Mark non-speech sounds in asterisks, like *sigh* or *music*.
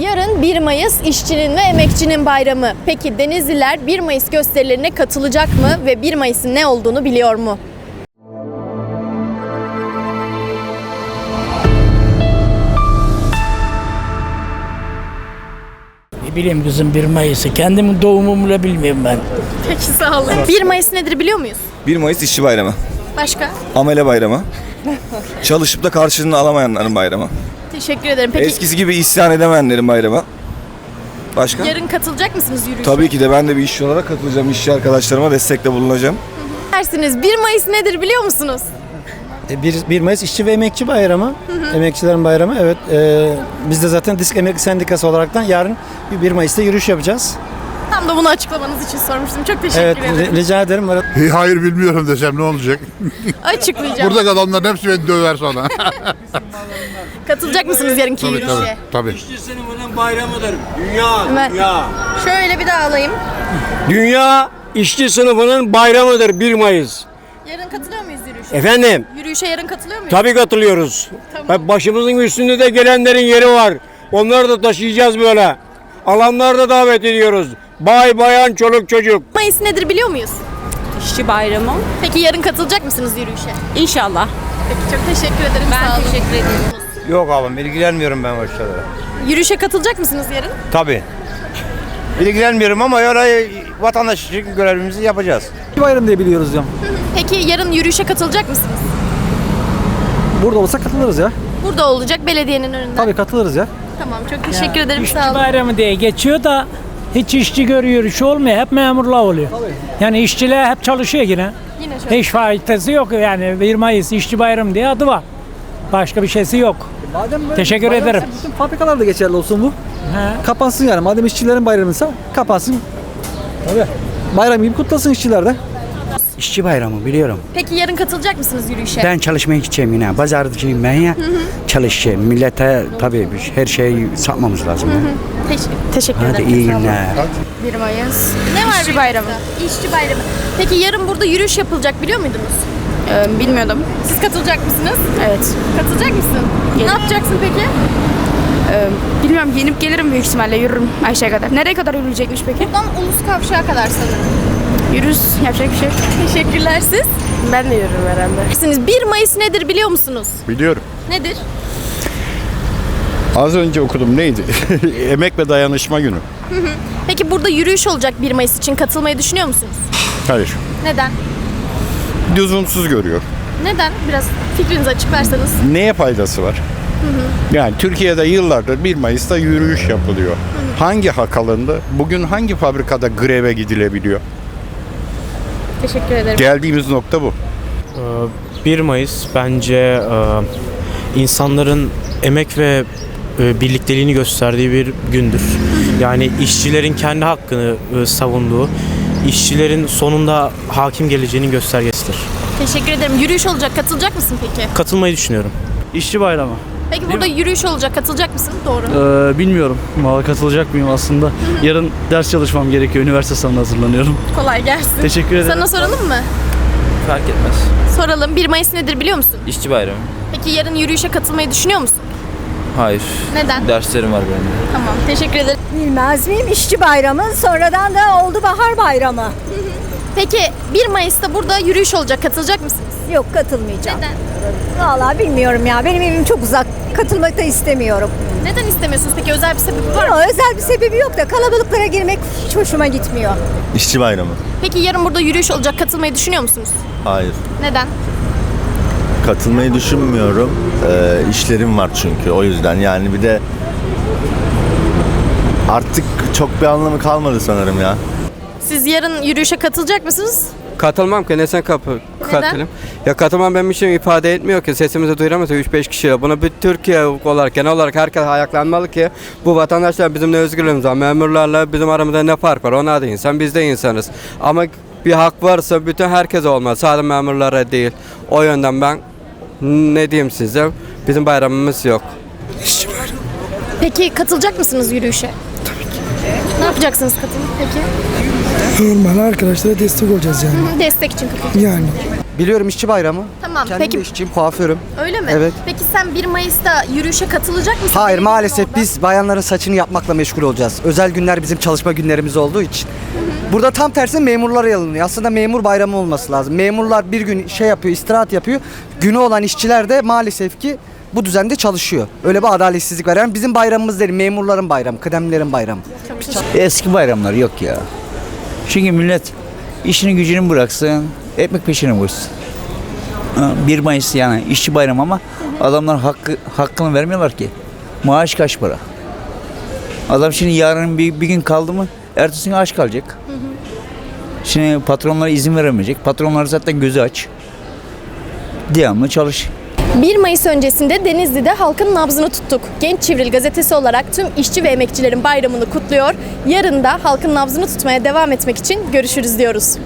Yarın 1 Mayıs işçinin ve emekçinin bayramı. Peki Denizliler 1 Mayıs gösterilerine katılacak mı ve 1 Mayıs'ın ne olduğunu biliyor mu? Ne bileyim kızım 1 Mayıs'ı. Kendimin doğumumu bile bilmiyorum ben. Peki sağ olun. 1 Mayıs nedir biliyor muyuz? 1 Mayıs İşçi Bayramı, Başka? amele bayramı, çalışıp da karşılığını alamayanların bayramı, Teşekkür ederim. Peki eskisi gibi isyan edemeyenlerin bayramı. Başka? yarın katılacak mısınız yürüyüşe? Tabii ki de ben de bir işçi olarak katılacağım. İşçi arkadaşlarıma destekte bulunacağım. Dersiniz 1 Mayıs nedir biliyor musunuz? 1, 1 Mayıs İşçi ve Emekçi Bayramı. Emekçilerin bayramı. Evet. e, biz de zaten Disk Emekli Sendikası olaraktan yarın bir 1 Mayıs'ta yürüyüş yapacağız. Tam da bunu açıklamanız için sormuştum. Çok teşekkür Evet. ederim. ri- rica ederim. Hi- Hayır bilmiyorum desem ne olacak? *laughs* Açıklayacağım. Burada adamların hepsi beni döver sonra. *laughs* Katılacak mısınız yarınki tabii yürüyüşe? tabii. tabii. İşçi sınıfının bayramıdır. Dünya, Hemen- dünya. Şöyle bir daha alayım. Dünya işçi sınıfının bayramıdır 1 Mayıs. Yarın katılıyor muyuz yürüyüşe? Efendim, Yürüyüşe yarın katılıyor muyuz? tabii katılıyoruz. Tamam. Başımızın üstünde de gelenlerin yeri var. Onları da taşıyacağız böyle. Alanları da davet ediyoruz. Bay bayan çoluk çocuk. Mayıs nedir biliyor muyuz? İşçi bayramı. Peki yarın katılacak mısınız yürüyüşe? İnşallah. Peki çok teşekkür ederim. Ben sağ olun. teşekkür ederim. Yok abim ilgilenmiyorum ben o işlerle. Yürüyüşe katılacak mısınız yarın? Tabii. İlgilenmiyorum ama orayı vatandaş için görevimizi yapacağız. Bayram diye biliyoruz ya. Peki yarın yürüyüşe katılacak mısınız? Burada olsa katılırız ya. Burada olacak belediyenin önünde. Tabii katılırız ya. Tamam çok teşekkür ederim İşçi sağ olun. bayramı diye geçiyor da hiç işçi görüyor iş olmuyor. Hep memurlar oluyor. Yani işçiler hep çalışıyor yine. Yine şöyle. Hiç faydası yok yani 1 Mayıs işçi bayramı diye adı var. Başka bir şeysi yok. Madem böyle Teşekkür ederim. Bütün fabrikalarda geçerli olsun bu. He. Kapansın yani. Madem işçilerin bayramıysa kapansın. Tabii. Bayram gibi kutlasın işçiler de. İşçi bayramı biliyorum. Peki yarın katılacak mısınız yürüyüşe? Ben çalışmaya gideceğim yine. Pazarcıyım ben ya. Çalışacağım. Millete tabii her şeyi satmamız lazım. ya. Teş- teşekkür Hadi ederim. iyi sağ olun. günler. 1 Mayıs. Ne var İşçi bayramı. İşçi bayramı. Peki yarın burada yürüyüş yapılacak biliyor muydunuz? Ee, bilmiyordum. Siz katılacak mısınız? Evet. Katılacak mısın? Ne yapacaksın peki? Ee, bilmiyorum yenip gelirim büyük ihtimalle yürürüm aşağı kadar. Nereye kadar yürüyecekmiş peki? Buradan Ulus Kavşağı kadar sanırım. Yürürüz. Yapacak bir şey yok. Teşekkürler siz. Ben de yürürüm herhalde. Siz 1 Mayıs nedir biliyor musunuz? Biliyorum. Nedir? Az önce okudum neydi? *laughs* Emek ve dayanışma günü. Peki burada yürüyüş olacak 1 Mayıs için katılmayı düşünüyor musunuz? Hayır. Neden? Lüzumsuz görüyor. Neden? Biraz fikrinizi açıklarsanız. Neye faydası var? Yani Türkiye'de yıllardır 1 Mayıs'ta yürüyüş yapılıyor. Hangi hak alındı? Bugün hangi fabrikada greve gidilebiliyor? Teşekkür ederim. Geldiğimiz nokta bu. 1 Mayıs bence e, insanların emek ve e, birlikteliğini gösterdiği bir gündür. Yani işçilerin kendi hakkını e, savunduğu, işçilerin sonunda hakim geleceğinin göstergesidir. Teşekkür ederim. Yürüyüş olacak. Katılacak mısın peki? Katılmayı düşünüyorum. İşçi bayramı. Peki burada yürüyüş olacak. Katılacak mısın? Doğru. Ee, bilmiyorum. Valla katılacak mıyım aslında? Yarın ders çalışmam gerekiyor. Üniversite sınavına hazırlanıyorum. Kolay gelsin. Teşekkür ederim. Sana soralım mı? Fark etmez. Soralım. 1 Mayıs nedir biliyor musun? İşçi bayramı. Peki yarın yürüyüşe katılmayı düşünüyor musun? Hayır. Neden? Derslerim var benim. Tamam. Teşekkür ederim. Bilmez miyim? İşçi bayramı sonradan da oldu bahar bayramı. Peki 1 Mayıs'ta burada yürüyüş olacak. Katılacak mısınız? Yok katılmayacağım. Neden? Vallahi bilmiyorum ya. Benim evim çok uzak. Katılmak da istemiyorum. Neden istemiyorsunuz? Peki özel bir sebebi var mı? Ama özel bir sebebi yok da kalabalıklara girmek hiç hoşuma gitmiyor. İşçi Bayramı. Peki yarın burada yürüyüş olacak. Katılmayı düşünüyor musunuz? Hayır. Neden? Katılmayı düşünmüyorum. Ee, işlerim var çünkü o yüzden. Yani bir de artık çok bir anlamı kalmadı sanırım ya. Siz yarın yürüyüşe katılacak mısınız? Katılmam ki neden kapı Neden? Ya katılmam benim için ifade etmiyor ki sesimizi duyuramaz 3-5 kişiyle. Bunu bir Türkiye olarak genel olarak herkes ayaklanmalı ki bu vatandaşlar bizimle özgürlüğümüz var. Memurlarla bizim aramızda ne fark var? Onlar da insan biz de insanız. Ama bir hak varsa bütün herkese olmaz. Sadece memurlara değil. O yönden ben ne diyeyim size bizim bayramımız yok. Peki katılacak mısınız yürüyüşe? Tabii ki. Ne yapacaksınız katılıp peki? Normal arkadaşlara destek olacağız yani. Destek için katılacak. Yani. Biliyorum işçi bayramı. Tamam. Kendim peki- de işçiyim, kuaförüm. Öyle mi? Evet. Peki sen 1 Mayıs'ta yürüyüşe katılacak mısın? Hayır maalesef orada. biz bayanların saçını yapmakla meşgul olacağız. Özel günler bizim çalışma günlerimiz olduğu için. Burada tam tersi memurlar alınıyor. Aslında memur bayramı olması lazım. Memurlar bir gün şey yapıyor, istirahat yapıyor. Günü olan işçiler de maalesef ki bu düzende çalışıyor. Öyle bir adaletsizlik var. Yani bizim bayramımız değil, memurların bayramı, kıdemlilerin bayramı. Eski bayramlar yok ya. Çünkü millet işini gücünü bıraksın, ekmek peşine koşsun. Ha, 1 Mayıs yani işçi bayramı ama adamlar hakkı, hakkını vermiyorlar ki. Maaş kaç para? Adam şimdi yarın bir, bir gün kaldı mı ertesi gün aç kalacak. Şimdi patronlara izin veremeyecek. Patronlar zaten gözü aç. Devamlı çalış. 1 Mayıs öncesinde Denizli'de halkın nabzını tuttuk. Genç Çivril gazetesi olarak tüm işçi ve emekçilerin bayramını kutluyor. Yarın da halkın nabzını tutmaya devam etmek için görüşürüz diyoruz.